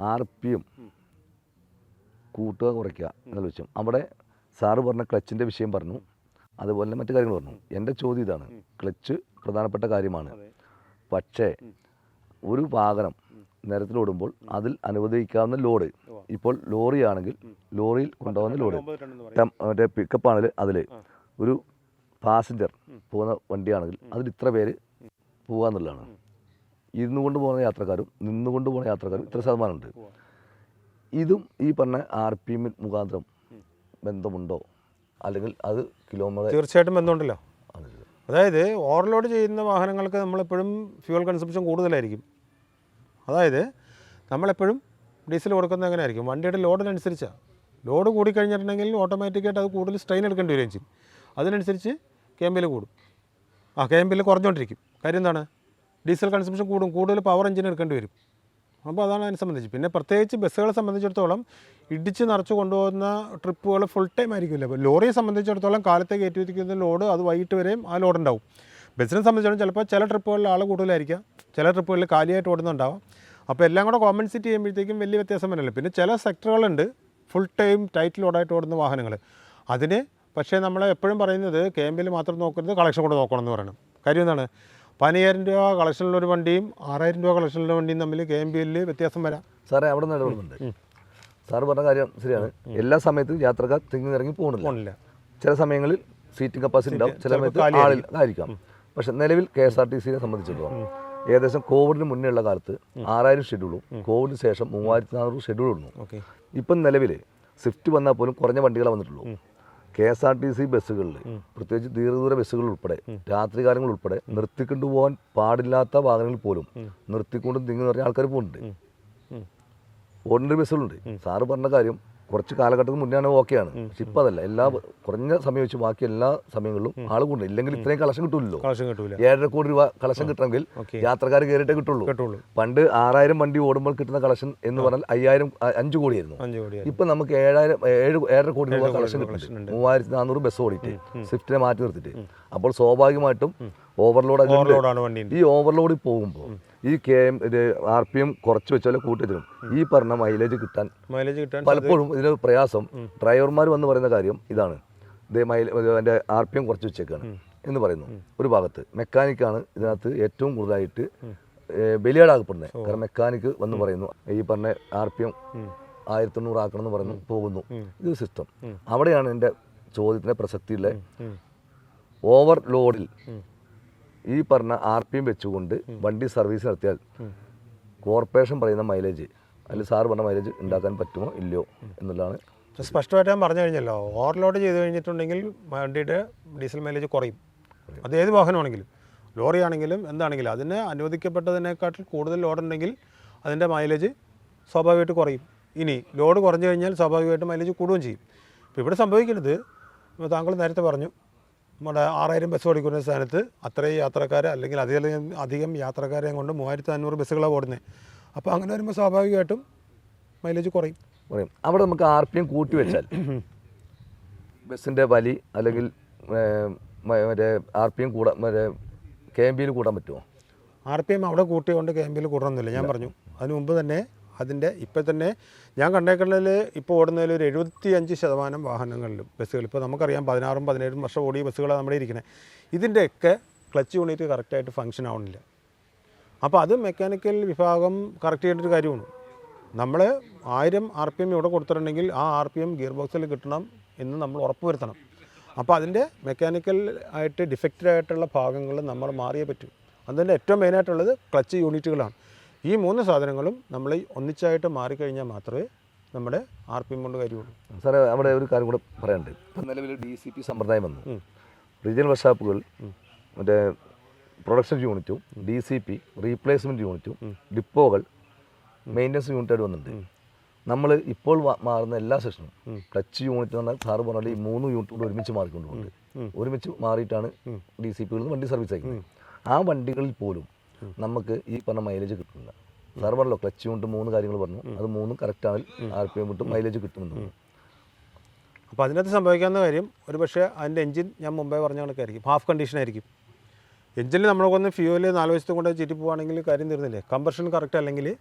R P M കൂട്ടുക കുറയ്ക്കുക എന്നുള്ള വിഷയം അവിടെ സാറ് പറഞ്ഞ ക്ലച്ചിന്റെ വിഷയം പറഞ്ഞു. അതുപോലെ തന്നെ മറ്റു കാര്യങ്ങൾ പറഞ്ഞു. എന്റെ ചോദ്യം ഇതാണ്. ക്ലച്ച് പ്രധാനപ്പെട്ട കാര്യമാണ്. പക്ഷേ ഒരു വാഹനം നിരത്തിലോടുമ്പോൾ അതിൽ അനുവദിക്കാവുന്ന ലോഡ്. ഇപ്പോൾ ലോറിയാണെങ്കിൽ ലോറിയിൽ കൊണ്ടുപോകുന്ന ലോഡ്. മറ്റേ പിക്കപ്പ് ആണെങ്കിൽ അതിൽ ഒരു പാസഞ്ചർ പോകുന്ന വണ്ടിയാണെങ്കിൽ അതിൽ ഇത്ര പേര് പോകാന്നുള്ളതാണ് ഇരുന്നു കൊണ്ട് പോകുന്ന യാത്രക്കാരും നിന്നുകൊണ്ട് പോകുന്ന യാത്രക്കാരും ഇത്ര ശതമാനമുണ്ട്. ഇതും ഈ പറഞ്ഞ ആർ പി എം മുഖാന്തരം ബന്ധമുണ്ടോ? അല്ലെങ്കിൽ അത് കിലോമീറ്റർ തീർച്ചയായിട്ടും ബന്ധമുണ്ടല്ലോ. അതായത് ഓവർലോഡ് ചെയ്യുന്ന വാഹനങ്ങൾക്ക് നമ്മളെപ്പോഴും ഫ്യൂവൽ കൺസംഷൻ കൂടുതലായിരിക്കും. അതായത് നമ്മളെപ്പോഴും ഡീസൽ കൊടുക്കുന്നത് എങ്ങനെ ആയിരിക്കും വണ്ടിയുടെ ലോഡിനനുസരിച്ചാണ് ലോഡ് കൂടിക്കഴിഞ്ഞിട്ടുണ്ടെങ്കിൽ ഓട്ടോമാറ്റിക്കായിട്ട് അത് കൂടുതൽ സ്ട്രെയിൻ എടുക്കേണ്ടി വരികയും ചെയ്യും. അതിനനുസരിച്ച് കേമ്പിൽ കൂടും. ആ കേമ്പിൽ കുറഞ്ഞുകൊണ്ടിരിക്കും. കാര്യം എന്താണ്? ഡീസൽ കൺസംഷൻ കൂടും കൂടുതൽ പവർ എഞ്ചിൻ എടുക്കേണ്ടി വരും. അപ്പോൾ അതാണ് അതിനെ സംബന്ധിച്ച്. പിന്നെ പ്രത്യേകിച്ച് ബസ്സുകളെ സംബന്ധിച്ചിടത്തോളം ഇടിച്ച് നിറച്ച് കൊണ്ടുപോകുന്ന ട്രിപ്പുകൾ ഫുൾ ടൈം ആയിരിക്കില്ല. അപ്പോൾ ലോറിയെ സംബന്ധിച്ചിടത്തോളം കാലത്തെ കയറ്റി വയ്ക്കുന്ന ലോഡ് അത് വൈകിട്ട് വരെയും ആ ലോഡ് ഉണ്ടാവും. ബസ്സിനെ സംബന്ധിച്ചിടത്തോളം ചിലപ്പോൾ ചില ട്രിപ്പുകളിൽ ആൾ കൂടുതലായിരിക്കാം. ചില ട്രിപ്പുകളിൽ കാലിയായിട്ട് ഓടുന്നുണ്ടാവും. അപ്പോൾ എല്ലാം കൂടെ കോമ്പൻസേറ്റ് ചെയ്യുമ്പോഴത്തേക്കും വലിയ വ്യത്യാസം വരില്ല. പിന്നെ ചില സെക്ടറുകളുണ്ട് ഫുൾ ടൈം ടൈറ്റ് ലോഡായിട്ട് ഓടുന്ന വാഹനങ്ങൾ. അതിന് പക്ഷേ നമ്മൾ എപ്പോഴും പറയുന്നത് ക്യാമ്പിൽ മാത്രം നോക്കരുത് കളക്ഷൻ കൂടെ നോക്കണം എന്ന് പറയണം. കാര്യം എന്താണ്? പതിനയ്യായിരം രൂപ കളക്ഷനുള്ള ഒരു വണ്ടിയും ആറായിരം രൂപ കളക്ഷനുള്ള വണ്ടിയും തമ്മിൽ കെ എം ബിയിൽ വ്യത്യാസം വരാം. സാറേ അവിടെ നിന്ന് ഇടപെടുന്നുണ്ട് സാറ് പറഞ്ഞ കാര്യം ശരിയാണ്. എല്ലാ സമയത്തും യാത്രക്കാർ തിങ്ങി ഇറങ്ങി പോകുന്നില്ല. ചില സമയങ്ങളിൽ സീറ്റിംഗ് കപ്പാസിറ്റി ഉണ്ടാവും ചില സമയത്ത് ആളിൽ ആയിരിക്കാം. പക്ഷെ നിലവിൽ കെ എസ് ആർ ടി സിയെ സംബന്ധിച്ചിടത്തോളം ഏകദേശം കോവിഡിന് മുന്നേ ഉള്ള കാലത്ത് ആറായിരം ഷെഡ്യൂളും കോവിഡിന് ശേഷം മൂവായിരത്തി നാനൂറ് ഓക്കെ. ഇപ്പം നിലവിൽ സ്വിഫ്റ്റ് വന്നാൽ പോലും കുറഞ്ഞ വണ്ടികളെ വന്നിട്ടുള്ളൂ. K S R T C ബസ്സുകളിൽ പ്രത്യേകിച്ച് ദീർഘദൂര ബസ്സുകൾ ഉൾപ്പെടെ രാത്രികാലങ്ങൾ ഉൾപ്പെടെ നിർത്തിക്കൊണ്ട് പോകാൻ പാടില്ലാത്ത വാഹനങ്ങളിൽ പോലും നിർത്തിക്കൊണ്ട് തിങ്ങി നിറഞ്ഞ ആൾക്കാർ പോകുന്നുണ്ട്. ഓർഡിനറി ബസ്സുകളുണ്ട്. സാറ് പറഞ്ഞ കാര്യം കുറച്ച് കാലഘട്ടത്തിന് മുന്നേ ഓക്കെയാണ് പക്ഷെ ഇപ്പം അതല്ല. എല്ലാ കുറഞ്ഞ സമയം വെച്ച് ബാക്കി എല്ലാ സമയങ്ങളിലും ആൾ കൊണ്ട് ഇല്ലെങ്കിൽ ഇത്രയും കളക്ഷൻ കിട്ടില്ലല്ലോ കിട്ടൂല. ഏഴര കോടി രൂപ കളക്ഷൻ കിട്ടണമെങ്കിൽ യാത്രക്കാർ കയറിയിട്ടേ കിട്ടുള്ളൂ. പണ്ട് ആറായിരം വണ്ടി ഓടുമ്പോൾ കിട്ടുന്ന കളക്ഷൻ എന്ന് പറഞ്ഞാൽ അയ്യായിരം അഞ്ച് കോടിയായിരുന്നു. ഇപ്പൊ നമുക്ക് ഏഴായിരം ഏഴ് ഏഴര കോടി രൂപ കളക്ഷൻ കിട്ടുന്നുണ്ട്. മൂവായിരത്തി നാനൂറ് ബസ് ഓടിയിട്ട് സ്വിഫ്റ്റിനെ മാറ്റി നിർത്തിയിട്ട്. അപ്പോൾ സ്വാഭാവികമായിട്ടും ഓവർലോഡ് ഈ ഓവർലോഡിൽ പോകുമ്പോൾ ഈ K M R P M കുറച്ച് വെച്ചാലും കൂട്ടി തരും ഈ പറഞ്ഞ മൈലേജ് കിട്ടാൻ മൈലേജ് കിട്ടാൻ പലപ്പോഴും ഇതിന് പ്രയാസം ഡ്രൈവർമാർ വന്ന് പറയുന്ന കാര്യം ഇതാണ്. ഇതേ മൈലേജ് എന്റെ ആർ പി എം കുറച്ച് വെച്ചേക്കാണ് എന്ന് പറയുന്നു. ഒരു ഭാഗത്ത് മെക്കാനിക്കാണ് ഇതിനകത്ത് ഏറ്റവും കൂടുതലായിട്ട് ബലിയാടാകപ്പെടുന്നത് കാരണം മെക്കാനിക്ക് വന്ന് പറയുന്നു. ഈ പറഞ്ഞ ആർ പി എം ആയിരത്തി എണ്ണൂറ് ആക്കണം എന്ന് പറയുന്നു പോകുന്നു. ഇത് സിസ്റ്റം അവിടെയാണ് എന്റെ ചോദ്യത്തിന്റെ പ്രസക്തിയുള്ള ഓവർ ലോഡിൽ ഈ പറഞ്ഞ ആർ പി എം വെച്ചുകൊണ്ട് വണ്ടി സർവീസ് നടത്തിയാൽ കോർപ്പറേഷൻ പറയുന്ന മൈലേജ് അല്ലെങ്കിൽ സാർ പറഞ്ഞ മൈലേജ് ഉണ്ടാക്കാൻ പറ്റുമോ ഇല്ലയോ എന്നുള്ളതാണ്. സ്പഷ്ടമായിട്ട് ഞാൻ പറഞ്ഞു കഴിഞ്ഞല്ലോ ഓവർലോഡ് ചെയ്ത് കഴിഞ്ഞിട്ടുണ്ടെങ്കിൽ വണ്ടിയുടെ ഡീസൽ മൈലേജ് കുറയും. അത് ഏത് വാഹനമാണെങ്കിലും. ലോറി ആണെങ്കിലും എന്താണെങ്കിലും അതിന് അനുവദിക്കപ്പെട്ടതിനേക്കാട്ടിൽ കൂടുതൽ ലോഡ് ഉണ്ടെങ്കിൽ അതിന്റെ മൈലേജ് സ്വാഭാവികമായിട്ട് കുറയും. ഇനി ലോഡ് കുറഞ്ഞു കഴിഞ്ഞാൽ സ്വാഭാവികമായിട്ട് മൈലേജ് കൂടുകയും ചെയ്യും. ഇപ്പോൾ ഇവിടെ സംഭവിക്കുന്നത് താങ്കൾ നേരത്തെ പറഞ്ഞു നമ്മുടെ ആറായിരം ബസ് ഓടിക്കുന്ന സ്ഥാനത്ത് അത്രയും യാത്രക്കാരെ അല്ലെങ്കിൽ അധികം അധികം യാത്രക്കാരെയും കൊണ്ട് മൂവായിരത്തി അഞ്ഞൂറ് ബസ്സുകളാണ് ഓടുന്നത്. അപ്പോൾ അങ്ങനെ വരുമ്പോൾ സ്വാഭാവികമായിട്ടും മൈലേജ് കുറയും. കുറയും. അവിടെ നമുക്ക് ആർ പി എം കൂട്ടി വെച്ചാൽ ബസ്സിന്റെ വലി അല്ലെങ്കിൽ മറ്റേ ആർ പി എം കൂടാൻ മറ്റേ കെ എം ബിയിൽ കൂടാൻ പറ്റുമോ? ആർ പി എം അവിടെ കൂട്ടിയോണ്ട് കെ എം പിയിൽ കൂടണമെന്നില്ല. ഞാൻ പറഞ്ഞു. അതിന് മുമ്പ് തന്നെ അതിന്റെ ഇപ്പം തന്നെ ഞാൻ കണ്ടേക്കുന്നതിൽ ഇപ്പോൾ ഓടുന്നതിൽ ഒരു എഴുപത്തി അഞ്ച് ശതമാനം വാഹനങ്ങളിലും ബസ്സുകൾ. ഇപ്പോൾ നമുക്കറിയാം പതിനാറും പതിനേഴും വർഷം ഓടിയ ബസ്സുകളാണ് നമ്മുടെ ഇരിക്കുന്നത് ഇതിന്റെയൊക്കെ ക്ലച്ച് യൂണിറ്റ് കറക്റ്റായിട്ട് ഫങ്ഷൻ ആവണില്ല. അപ്പോൾ അത് മെക്കാനിക്കൽ വിഭാഗം കറക്റ്റ് ചെയ്യേണ്ട ഒരു കാര്യമാണ്. നമ്മൾ ആയിരം ആർ പി എം ഇവിടെ കൊടുത്തിട്ടുണ്ടെങ്കിൽ ആ ആർ പി എം ഗിയർ ബോക്സിൽ കിട്ടണം എന്ന് നമ്മൾ ഉറപ്പ് വരുത്തണം അപ്പോൾ അതിന്റെ മെക്കാനിക്കൽ ആയിട്ട് ഡിഫക്റ്റഡ് ആയിട്ടുള്ള ഭാഗങ്ങൾ നമ്മൾ മാറിയേ പറ്റൂ. അതിന്റെ ഏറ്റവും മെയിനായിട്ടുള്ളത് ക്ലച്ച് യൂണിറ്റുകളാണ് ഈ മൂന്ന് സാധനങ്ങളും നമ്മൾ ഒന്നിച്ചായിട്ട് മാറിക്കഴിഞ്ഞാൽ മാത്രമേ നമ്മുടെ ആർ പി എം കൊണ്ട് കാര്യമുള്ളൂ. സാറേ അവിടെ ഒരു കാര്യം കൂടെ പറയാനുണ്ട്. ഇപ്പം നിലവിൽ ഡി സി പി സമ്പ്രദായം വന്നു. റീജിയണൽ വർഷാപ്പുകൾ മറ്റേ പ്രൊഡക്ഷൻ യൂണിറ്റും ഡി സി പി റീപ്ലേസ്മെന്റ് യൂണിറ്റും ഡിപ്പോകൾ മെയിന്റനൻസ് യൂണിറ്റായിട്ട് വന്നിട്ടുണ്ട്. നമ്മൾ ഇപ്പോൾ മാറുന്ന എല്ലാ സെഷനും ക്ലച്ച് യൂണിറ്റ് എന്ന് പറഞ്ഞാൽ സാറ് പറഞ്ഞാൽ ഈ മൂന്ന് യൂണിറ്റ് കൂടെ ഒരുമിച്ച് മാറിക്കൊണ്ടുപോകുന്നുണ്ട് ഒരുമിച്ച് മാറിയിട്ടാണ് ഡി സി പികളിൽ വണ്ടി സർവീസ് അയക്കുന്നത് ആ വണ്ടികളിൽ പോലും നമുക്ക് ഈ പറഞ്ഞ മൈലേജ് കിട്ടുന്നില്ല. സാർ പറഞ്ഞല്ലോ ക്ലച്ച് കൊണ്ട് മൂന്ന് കാര്യങ്ങൾ പറഞ്ഞു. അത് മൂന്നും കറക്റ്റാണ് ആർ പി എം മൈലേജ് കിട്ടുന്നുണ്ട്. അപ്പോൾ അതിനകത്ത് സംഭവിക്കാവുന്ന കാര്യം ഒരു പക്ഷേ അതിന്റെ എഞ്ചിൻ ഞാൻ മുമ്പേ പറഞ്ഞ കണക്കായിരിക്കും. ഹാഫ് കണ്ടീഷൻ ആയിരിക്കും. എഞ്ചിനിൽ നമ്മളൊന്ന് ഫ്യൂവൽ നാല് വശത്തും കൊണ്ട് ചീറ്റി പോവാണെങ്കിൽ കാര്യം തീർന്നില്ലേ? കമ്പർഷൻ കറക്റ്റ് അല്ലെങ്കിൽ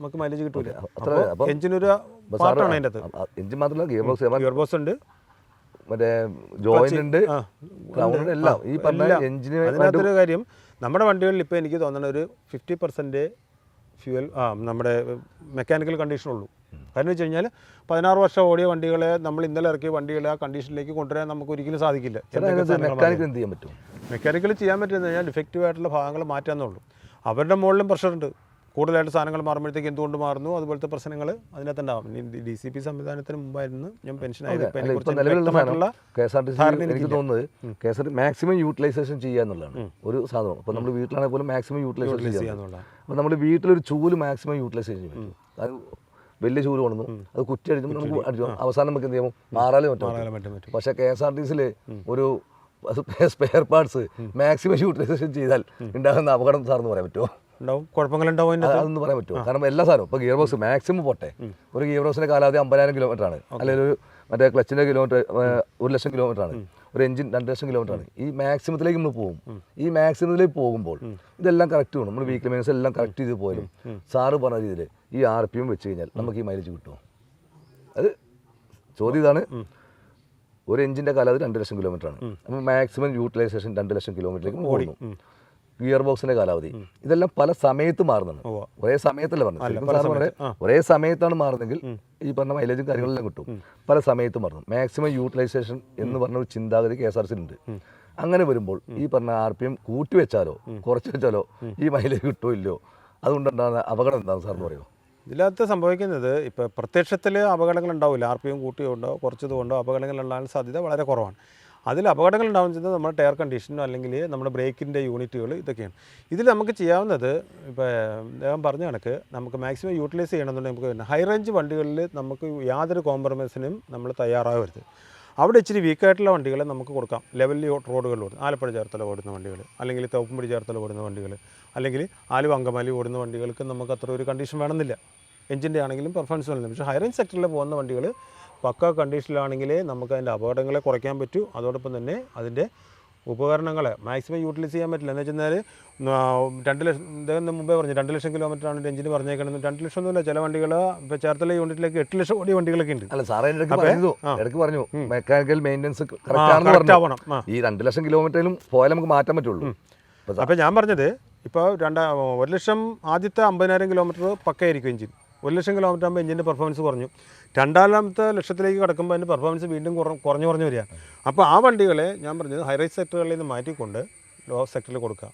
നമുക്ക് മൈലേജ് കിട്ടൂല. എഞ്ചിനൊരു പാർട്ടാണ് അതിന്റെ അകത്ത് എഞ്ചിൻ മാത്രമല്ല ഗിയർ ബോക്സ് ഗിയർ ബോക്സ് ഉണ്ട്. മറ്റേ ജോയിന്റ് ഉണ്ട്. എല്ലാം. ഈ പറഞ്ഞ. എഞ്ചിന് അതിനകത്തൊരു കാര്യം നമ്മുടെ വണ്ടികളിൽ ഇപ്പോൾ എനിക്ക് തോന്നുന്ന ഒരു ഫിഫ്റ്റി പെർസെന്റ് ഫ്യൂവൽ ആ നമ്മുടെ മെക്കാനിക്കൽ കണ്ടീഷനുള്ളൂ കാരണം വെച്ച് കഴിഞ്ഞാൽ പതിനാറ് വർഷം ഓടിയ വണ്ടികളെ നമ്മൾ ഇന്നലെ ഇറക്കിയ വണ്ടികളെ ആ കണ്ടീഷനിലേക്ക് കൊണ്ടുവരാൻ നമുക്ക് ഒരിക്കലും സാധിക്കില്ല. മെക്കാനിക്കൽ ചെയ്യാൻ പറ്റും? മെക്കാനിക്കൽ ചെയ്യാൻ പറ്റുന്നത് കഴിഞ്ഞാൽ ഡിഫക്റ്റീവ് ആയിട്ടുള്ള ഭാഗങ്ങൾ മാറ്റാന്നുള്ളൂ. അവരുടെ മുകളിലും പ്രഷറുണ്ട് കൂടുതലായിട്ട് സാധനങ്ങൾ മാറുമ്പോഴത്തേക്ക് എന്തുകൊണ്ട് മാറുന്നു? അതുപോലത്തെ പ്രശ്നങ്ങൾ അതിനകത്ത് ഉണ്ടാവും ഡി സി പി സംവിധാനത്തിന് മുമ്പായിരുന്നു ഞാൻ പെൻഷൻ എനിക്ക് തോന്നുന്നത് കെ എസ് മാക്സിമം യൂട്ടിലൈസേഷൻ ചെയ്യുക എന്നുള്ളതാണ്. ഒരു സാധനം അപ്പോൾ നമ്മൾ വീട്ടിലാണെങ്കിൽ പോലും മാക്സിമം യൂട്ടിലൈസേഷൻ ചെയ്യുക ചെയ്യാന്നുള്ള അപ്പോൾ നമ്മൾ വീട്ടിലൊരു ചൂൽ മാക്സിമം യൂട്ടിലൈസേഷൻ ചെയ്യും. അത് വലിയ ചൂൽ കൊണ്ടു അത് കുറ്റി അടിച്ചു നമുക്ക് അടിച്ചു അവസാനം നമുക്ക് എന്ത് ചെയ്യും? മാറാലേ പറ്റും. പക്ഷെ പറ്റും പറ്റും. പക്ഷേ കെ എസ് ആർ ടി സിയിൽ ഒരു സ്പെയർ പാർട്സ് മാക്സിമം യൂട്ടിലൈസേഷൻ ചെയ്താൽ ഉണ്ടാകുന്ന അപകടം സാറെന്ന് പറയാൻ പറ്റുമോ? ഉണ്ടാവും. കുഴപ്പങ്ങളുണ്ടാവും അതൊന്നും പറയാൻ പറ്റുമോ? കാരണം എല്ലാ സാധനവും ഇപ്പോൾ ഗിയർ ബോക്സ് മാക്സിമം പോട്ടെ ഒരു ഗിയർ ബോക്സിന്റെ കാലാവധി അമ്പതിനായിരം കിലോമീറ്റർ ആണ്. അല്ലെങ്കിൽ ഒരു മറ്റേ ക്ലച്ചിന്റെ കിലോമീറ്റർ ഒരു ലക്ഷം കിലോമീറ്റർ ആണ്. ഒരു എഞ്ചിൻ രണ്ട് ലക്ഷം കിലോമീറ്റർ ആണ്. ഈ മാക്സിമത്തിലേക്ക് നമ്മൾ പോകും. ഈ മാക്സിമത്തിലേക്ക് പോകുമ്പോൾ ഇതെല്ലാം കറക്റ്റ് വേണം. നമ്മൾ വീക്കിലി മൈനസ് എല്ലാം കറക്റ്റ് ചെയ്ത് പോയാലും സാറ് പറഞ്ഞ രീതിയിൽ ഈ ആർ പി എം വെച്ച് കഴിഞ്ഞാൽ നമുക്ക് ഈ മൈലേജ് കിട്ടുമോ? അത് ചോദ്യം ഇതാണ്. ഒരു എഞ്ചിന്റെ കാലാവധി രണ്ട് ലക്ഷം കിലോമീറ്റർ ആണ്. അപ്പോൾ മാക്സിമം യൂട്ടിലൈസേഷൻ രണ്ട് ലക്ഷം കിലോമീറ്ററിലേക്ക് പോകുന്നു. ഗിയർ ബോക്സിന്റെ കാലാവധി ഇതെല്ലാം പല സമയത്ത് മാറുന്നുണ്ട്. ഒരേ സമയത്തല്ല പറഞ്ഞത് ഒരേ സമയത്താണ് മാറുന്നെങ്കിൽ ഈ പറഞ്ഞ മൈലേജും കാര്യങ്ങളെല്ലാം കിട്ടും. പല സമയത്ത് മാറുന്നു. മാക്സിമം യൂട്ടിലൈസേഷൻ എന്ന് പറഞ്ഞ ഒരു ചിന്താഗതി കെ എസ് ആർ സി ഉണ്ട്. അങ്ങനെ വരുമ്പോൾ ഈ പറഞ്ഞ ആർ പി എം കൂട്ടി വെച്ചാലോ കുറച്ച് വെച്ചാലോ ഈ മൈലേജ് കിട്ടുമോ ഇല്ലയോ? അതുകൊണ്ടുണ്ടാകുന്ന അപകടം എന്താണ് സാറിന് പറയുമോ ഇതിനകത്ത് സംഭവിക്കുന്നത് ഇപ്പോൾ പ്രത്യക്ഷത്തിൽ അപകടങ്ങൾ ഉണ്ടാവില്ല. ആർ പി എം കൂട്ടിയുണ്ടോ കുറച്ചതുകൊണ്ടോ അപകടങ്ങൾ ഉണ്ടാകാൻ സാധ്യത വളരെ കുറവാണ്. അതിൽ അപകടങ്ങൾ ഉണ്ടാകുന്നത് നമ്മുടെ ടയർ കണ്ടീഷനോ അല്ലെങ്കിൽ നമ്മുടെ ബ്രേക്കിന്റെ യൂണിറ്റുകൾ ഇതൊക്കെയാണ്. ഇതിൽ നമുക്ക് ചെയ്യാവുന്നത് ഇപ്പോൾ ഞാൻ പറഞ്ഞ കണക്ക് നമുക്ക് മാക്സിമം യൂട്ടിലൈസ് ചെയ്യണമെന്നുണ്ടെങ്കിൽ നമുക്ക് ഹൈ റേഞ്ച് വണ്ടികളിൽ നമുക്ക് യാതൊരു കോംപ്രമൈസിനും നമ്മൾ തയ്യാറാവരുത്. അവിടെ ഇച്ചിരി വീക്കായിട്ടുള്ള വണ്ടികളെ നമുക്ക് കൊടുക്കാം. ലെവൽ റോഡുകളിൽ ഓടുന്ന ആലപ്പുഴ ചേർത്തല ഓടുന്ന വണ്ടികൾ അല്ലെങ്കിൽ തോപ്പുംപടി ചേർത്തല ഓടുന്ന വണ്ടികൾ അല്ലെങ്കിൽ ആലുവ അങ്കമാലി ഓടുന്ന വണ്ടികൾക്ക് നമുക്ക് അത്ര ഒരു കണ്ടീഷൻ വേണമെന്നില്ല. എഞ്ചിന്റെ ആണെങ്കിലും പെർഫോമൻസ് വേണമെന്നില്ല. പക്ഷേ ഹൈ റേഞ്ച് സെക്ടറിൽ പോകുന്ന വണ്ടികൾ പക്ക കണ്ടീഷനിലാണെങ്കിലേ നമുക്ക് അതിന്റെ അപകടങ്ങളെ കുറയ്ക്കാൻ പറ്റൂ. അതോടൊപ്പം തന്നെ അതിന്റെ ഉപകരണങ്ങളെ മാക്സിമം യൂട്ടിലൈസ് ചെയ്യാൻ പറ്റില്ല. എന്ന് വെച്ചാൽ രണ്ട് ലക്ഷം ഇദ്ദേഹം മുമ്പേ പറഞ്ഞു രണ്ട് ലക്ഷം കിലോമീറ്റർ ആണ് എഞ്ചിന് പറഞ്ഞേക്കണമെന്ന് രണ്ട് ലക്ഷം ഒന്നുമില്ല. ചില വണ്ടികൾ ഇപ്പോൾ ചേർത്തല യൂണിറ്റിലേക്ക് എട്ട് ലക്ഷം കോടി വണ്ടികളൊക്കെ ഉണ്ട്. അല്ല സാറേ എന്റെ ഇടയ്ക്ക് പറഞ്ഞു മെക്കാനിക്കൽ മെയിന്റെനൻസ് കറക്റ്റ് ആവണം. ഈ രണ്ട് ലക്ഷം കിലോമീറ്ററിലും പോയാൽ നമുക്ക് മാറ്റാൻ പറ്റുള്ളൂ. അപ്പോൾ ഞാൻ പറഞ്ഞത് ഇപ്പോൾ രണ്ടാ ഒരു ലക്ഷം ആദ്യത്തെ അമ്പതിനായിരം കിലോമീറ്റർ പക്കയായിരിക്കും എഞ്ചിൻ. ഒരു ലക്ഷം കിലോമീറ്റർ ആകുമ്പോൾ എഞ്ചിന്റെ പെർഫോമൻസ് കുറഞ്ഞു. രണ്ടാമത്തെ ലക്ഷത്തിലേക്ക് കിടക്കുമ്പോൾ അതിന്റെ പെർഫോമൻസ് വീണ്ടും കുറ- കുറഞ്ഞു കുറഞ്ഞു വരിക. അപ്പോൾ ആ വണ്ടികളെ ഞാൻ പറഞ്ഞത് ഹൈ റേഞ്ച് സെക്ടറുകളിൽ നിന്ന് മാറ്റിക്കൊണ്ട് ലോ സെക്ടറിൽ കൊടുക്കുക.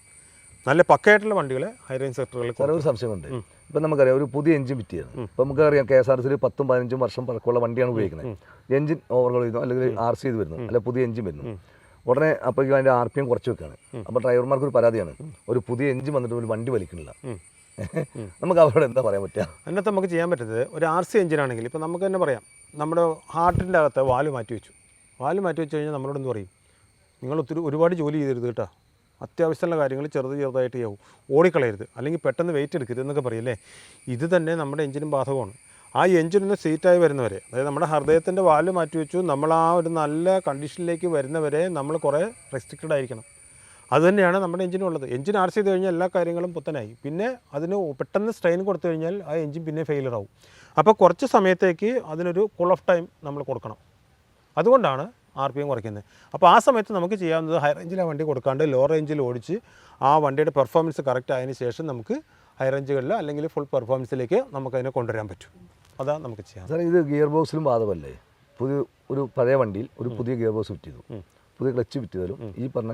നല്ല പക്കയായിട്ടുള്ള വണ്ടികളെ ഹൈ റേഞ്ച് സെക്ടറുകളിൽ ഒരു സംശയമുണ്ട്. ഇപ്പം നമുക്കറിയാം ഒരു പുതിയ എഞ്ചിൻ അപ്പോൾ ഇപ്പം നമുക്കറിയാം കെ എസ് ആർ സിയിൽ പത്തും പതിനഞ്ചും വർഷം പഴക്കമുള്ള വണ്ടിയാണ് ഉപയോഗിക്കുന്നത്. എഞ്ചിൻ ഓവർഹോൾ ചെയ്യുന്നു അല്ലെങ്കിൽ ആർ സി ചെയ്ത് വരുന്നു. അല്ലെങ്കിൽ പുതിയ എഞ്ചിൻ വരുന്നു. ഉടനെ അപ്പോഴേക്കും അതിന്റെ ആർ പി എം കുറച്ച് വെക്കുകയാണ് അപ്പോൾ ഡ്രൈവർമാർക്ക് ഒരു പരാതിയാണ്. ഒരു പുതിയ എഞ്ചിൻ വന്നിട്ട് ഒരു വണ്ടി വലിക്കണില്ല നമുക്ക് അവരോട് എന്താ പറയാൻ പറ്റുക? അതിനകത്ത് നമുക്ക് ചെയ്യാൻ പറ്റുന്നത് ഒരു ആർ സി എഞ്ചിനാണെങ്കിൽ ഇപ്പോൾ നമുക്ക് തന്നെ പറയാം. നമ്മുടെ ഹാർട്ടിന്റെ അകത്ത് വാൽ മാറ്റി വെച്ചു. വാൽ മാറ്റി വെച്ച് കഴിഞ്ഞാൽ നമ്മളോട് എന്ത് പറയും? നിങ്ങൾ ഒത്തിരി ഒരുപാട് ജോലി ചെയ്തരുത് കേട്ടോ. അത്യാവശ്യമുള്ള കാര്യങ്ങൾ ചെറുത് ചെറുതായിട്ട് ചെയ്യാവും. ഓടിക്കളയരുത്. അല്ലെങ്കിൽ പെട്ടെന്ന് വെയിറ്റ് എടുക്കരുത് എന്നൊക്കെ പറയില്ലേ ഇത് തന്നെ നമ്മുടെ എഞ്ചിനും ബാധകമാണ്. ആ എഞ്ചിനൊന്ന് സീറ്റായി വരുന്നവരെ അതായത് നമ്മുടെ ഹൃദയത്തിന്റെ വാൽ മാറ്റി വെച്ചു നമ്മൾ ആ ഒരു നല്ല കണ്ടീഷനിലേക്ക് വരുന്നവരെ നമ്മൾ കുറേ റെസ്ട്രിക്റ്റഡ് ആയിരിക്കണം. അതുതന്നെയാണ് നമ്മുടെ എഞ്ചിനുള്ളത് എഞ്ചിൻ ആർ ചെയ്ത് കഴിഞ്ഞാൽ എല്ലാ കാര്യങ്ങളും പുത്തനായി. പിന്നെ അതിന് പെട്ടെന്ന് സ്ട്രെയിൻ കൊടുത്തു കഴിഞ്ഞാൽ ആ എഞ്ചിൻ പിന്നെ ഫെയിലർ ആവും. അപ്പോൾ കുറച്ച് സമയത്തേക്ക് അതിനൊരു കൂൾ ഓഫ് ടൈം നമ്മൾ കൊടുക്കണം. അതുകൊണ്ടാണ് ആർ പി എം കുറയ്ക്കുന്നത്. അപ്പോൾ ആ സമയത്ത് നമുക്ക് ചെയ്യാവുന്നത് ഹൈ റേഞ്ചിൽ ആ വണ്ടി കൊടുക്കാണ്ട് ലോ റേഞ്ചിൽ ഓടിച്ച് ആ വണ്ടിയുടെ പെർഫോമൻസ് കറക്റ്റ് ആയതിനു ശേഷം നമുക്ക് ഹൈ റേഞ്ചുകളിൽ അല്ലെങ്കിൽ ഫുൾ പെർഫോമൻസിലേക്ക് നമുക്കതിനെ കൊണ്ടുവരാൻ പറ്റും. അതാ നമുക്ക് ചെയ്യാം. സാറേ ഇത് ഗിയർ ബോക്സിലും ബാധമല്ലേ പുതിയ ഒരു പഴയ വണ്ടിയിൽ ഒരു പുതിയ ഗിയർ ബോക്സ് ഫിറ്റ് ചെയ്തു. പുതിയ ക്ലച്ച് ഫിറ്റ് ചെയ്താലും ഈ പറഞ്ഞ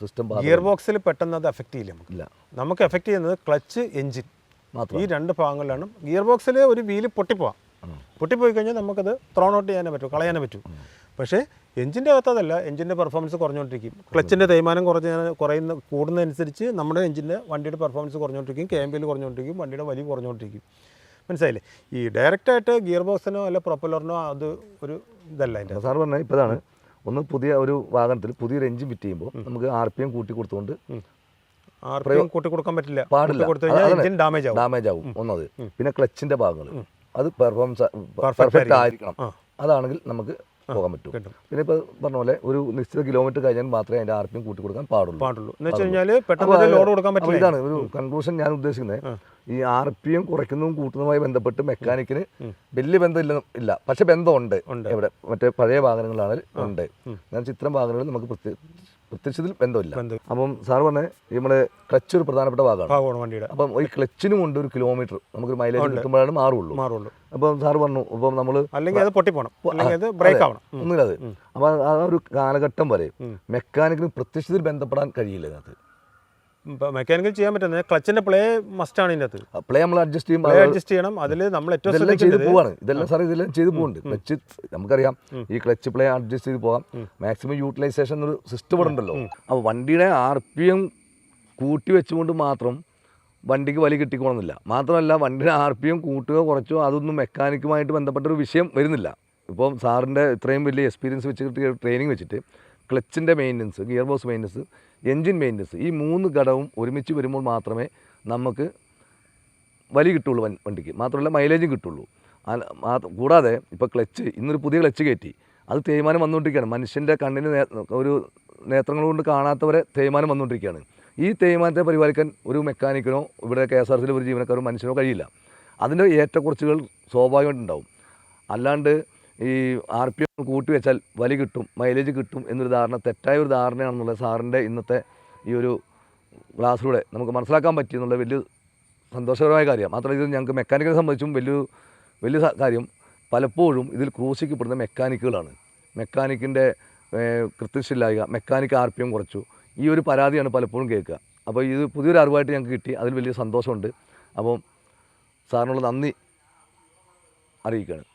സിസ്റ്റം ഗിയർ ബോക്സിൽ പെട്ടെന്ന് അത് എഫക്റ്റ് ചെയ്യില്ല നമുക്ക്. ഇല്ല. നമുക്ക് എഫക്റ്റ് ചെയ്യുന്നത് ക്ലച്ച് എഞ്ചിൻ മാത്രം ഈ രണ്ട് ഭാഗങ്ങളിലാണ്. ഗിയർ ബോക്സിൽ ഒരു വീൽ പൊട്ടിപ്പോവാം. പൊട്ടിപ്പോയി കഴിഞ്ഞാൽ നമുക്കത് ത്രോൺ ഔട്ട് ചെയ്യാനേ പറ്റൂ കളയാനേ പറ്റൂ. പക്ഷേ എഞ്ചിന്റെ അകത്തതല്ല. എഞ്ചിന്റെ പെർഫോമൻസ് കുറഞ്ഞുകൊണ്ടിരിക്കും. ക്ലച്ചിന്റെ തേയ്മാനം കുറഞ്ഞ കുറയുന്ന കൂടുന്നതനുസരിച്ച് നമ്മുടെ എഞ്ചിന്റെ വണ്ടിയുടെ പെർഫോമൻസ് കുറഞ്ഞുകൊണ്ടിരിക്കും. കെ എം പിയിൽ കുറഞ്ഞുകൊണ്ടിരിക്കും. വണ്ടിയുടെ വലി കുറഞ്ഞുകൊണ്ടിരിക്കും. മനസ്സിലായില്ലേ? ഈ ഡയറക്റ്റായിട്ട് ഗിയർ ബോക്സിനോ അല്ല പ്രൊപ്പലറിനോ അത് ഒരു ഇതല്ല സാർ പറഞ്ഞ ഇപ്പതാണ് ഒന്ന് പുതിയ ഒരു വാഹനത്തിൽ പുതിയൊരു എഞ്ചിൻ ഫിറ്റ് ചെയ്യുമ്പോൾ നമുക്ക് ആർ പി എം കൂട്ടി കൊടുത്തുകൊണ്ട് കൂട്ടി കൊടുക്കാൻ പറ്റില്ല. പാടില്ല. ഡാമേജ് ആവും. ഡാമേജ് ആവും. ഒന്നത്. പിന്നെ ക്ലച്ചിന്റെ ഭാഗങ്ങൾ. അത് പെർഫോമൻസ് പെർഫെക്റ്റ് ആയിരിക്കണം. അതാണെങ്കിൽ നമുക്ക് പോകാൻ പറ്റും. പിന്നെ ഇപ്പോൾ പറഞ്ഞ പോലെ ഒരു നിശ്ചിത കിലോമീറ്റർ കഴിഞ്ഞാൽ മാത്രമേ അതിന്റെ ആർ പി എം കൂട്ടി കൊടുക്കാൻ പാടുള്ളൂ. പാടുള്ളൂ. എന്ന് വെച്ച് കഴിഞ്ഞാൽ പെട്ടെന്ന് ലോഡ് കൊടുക്കാൻ പറ്റില്ല. ഇതാണ് ഒരു കൺക്ലൂഷൻ ഞാൻ ഉദ്ദേശിക്കുന്നത്. ഈ ആർ പി എം കുറയ്ക്കുന്നതും കൂട്ടുന്നതുമായി ബന്ധപ്പെട്ട് മെക്കാനിക്കിന് വലിയ ബന്ധമില്ല ഇല്ല. പക്ഷെ ബന്ധമുണ്ട് ഉണ്ട്. എവിടെ മറ്റേ പഴയ വാഹനങ്ങളാണെങ്കിൽ ഉണ്ട്. എന്നാൽ ചിത്രം വാഹനങ്ങൾ നമുക്ക് പ്രത്യ- പ്രത്യക്ഷത്തിൽ ബന്ധമില്ല. ബന്ധം അപ്പം സാർ പറഞ്ഞ നമ്മുടെ ക്ലച്ച് ഒരു പ്രധാനപ്പെട്ട ഭാഗമാണ്. വണ്ടിയുടെ. അപ്പം ഈ ക്ലച്ചിനും ഉണ്ട് ഒരു കിലോമീറ്റർ. നമുക്ക് മൈലേജ് കിട്ടുമ്പോഴാണ് മാറുള്ളൂ. മാറുള്ളൂ. അപ്പം സാർ പറഞ്ഞു അപ്പം നമ്മൾ അല്ലെങ്കിൽ അത് പൊട്ടിപ്പോണം. ബ്രേക്ക് ആവണം. ഒന്നുമില്ല അത്. അപ്പം ആ ഒരു കാലഘട്ടം വരെ മെക്കാനിക്കിന് പ്രത്യക്ഷത്തിൽ ബന്ധപ്പെടാൻ കഴിയില്ല ഇതിനകത്ത്. മെക്കാനിക്കൽ ചെയ്യാൻ പറ്റുന്നത് ക്ലച്ചിന്റെ പ്ലേ മസ്റ്റ് ആണ് അകത്ത് പ്ലേ നമ്മൾ അഡ്ജസ്റ്റ് അഡ്ജസ്റ്റ് ചെയ്യണം. അതിൽ നമ്മൾ ഏറ്റവും ചെയ്ത് പോവാണ്. ഇതെല്ലാം സാർ ഇതെല്ലാം ചെയ്ത് പോകുന്നുണ്ട് ക്ലച്ച് നമുക്കറിയാം ഈ ക്ലച്ച് പ്ലേ അഡ്ജസ്റ്റ് ചെയ്ത് പോകാം മാക്സിമം യൂട്ടിലൈസേഷൻ ഒരു സിസ്റ്റം ഇവിടെ ഉണ്ടല്ലോ. അപ്പോൾ വണ്ടിയുടെ ആർ പി എം കൂട്ടി വെച്ചുകൊണ്ട് മാത്രം വണ്ടിക്ക് വലി കിട്ടിക്കോണമെന്നില്ല മാത്രമല്ല വണ്ടിയുടെ ആർ പി എം കൂട്ടുക കുറച്ചോ അതൊന്നും മെക്കാനിക്കുമായിട്ട് ബന്ധപ്പെട്ട ഒരു വിഷയം വരുന്നില്ല. ഇപ്പം സാറിന്റെ ഇത്രയും വലിയ എക്സ്പീരിയൻസ് വെച്ചിട്ട് ട്രെയിനിങ് വെച്ചിട്ട് ക്ലച്ചിന്റെ maintenance gear box maintenance engine maintenance ഈ മൂന്ന് ഘടകവും ഒരുമിച്ച് വരുമ്പോൾ മാത്രമേ നമുക്ക് വലി കിട്ടുള്ളൂ വണ്ടിക്ക്. മാത്രമല്ല മൈലേജും കിട്ടുള്ളൂ. കൂടാതെ ഇപ്പോൾ ക്ലച്ച് ഇന്നൊരു പുതിയ ക്ലച്ച് കയറ്റി. അത് തേയ്മാനം വന്നുകൊണ്ടിരിക്കുകയാണ് മനുഷ്യന്റെ കണ്ണിന് ഒരു നേത്രങ്ങൾ കൊണ്ട് കാണാത്തവരെ തേയ്മാനം വന്നുകൊണ്ടിരിക്കുകയാണ് ഈ തേയ്മാനത്തെ പരിപാലിക്കാൻ ഒരു മെക്കാനിക്കിനോ ഇവിടെ കെ എസ് ആർ സിയിലെ ഒരു ജീവനക്കാരോ മനുഷ്യനോ കഴിയില്ല. അതിന്റെ ഏറ്റക്കുറച്ചുകൾ സ്വാഭാവികമായിട്ടുണ്ടാവും. അല്ലാണ്ട് ഈ ആർ പി എം കൂട്ടി വെച്ചാൽ വലി കിട്ടും മൈലേജ് കിട്ടും എന്നൊരു ധാരണ തെറ്റായ ഒരു ധാരണയാണെന്നുള്ള സാറിന്റെ ഇന്നത്തെ ഈ ഒരു ക്ലാസ്സിലൂടെ നമുക്ക് മനസ്സിലാക്കാൻ പറ്റി എന്നുള്ള വലിയ സന്തോഷകരമായ കാര്യമാണ് മാത്രമല്ല ഇത് ഞങ്ങൾക്ക് മെക്കാനിക്കിനെ സംബന്ധിച്ചും വലിയ വലിയ കാര്യം. പലപ്പോഴും ഇതിൽ ക്രൂശിക്കപ്പെടുന്ന മെക്കാനിക്കുകളാണ് മെക്കാനിക്കിന്റെ കൃത്യശില്ലായ്മ മെക്കാനിക്ക് ആർ പി എം കുറച്ചു. ഈ ഒരു പരാതിയാണ് പലപ്പോഴും കേൾക്കുക. അപ്പോൾ ഇത് പുതിയൊരു അറിവായിട്ട് ഞങ്ങൾക്ക് കിട്ടി. അതിൽ വലിയ സന്തോഷമുണ്ട്. അപ്പം സാറിനുള്ള നന്ദി അറിയിക്കുകയാണ്.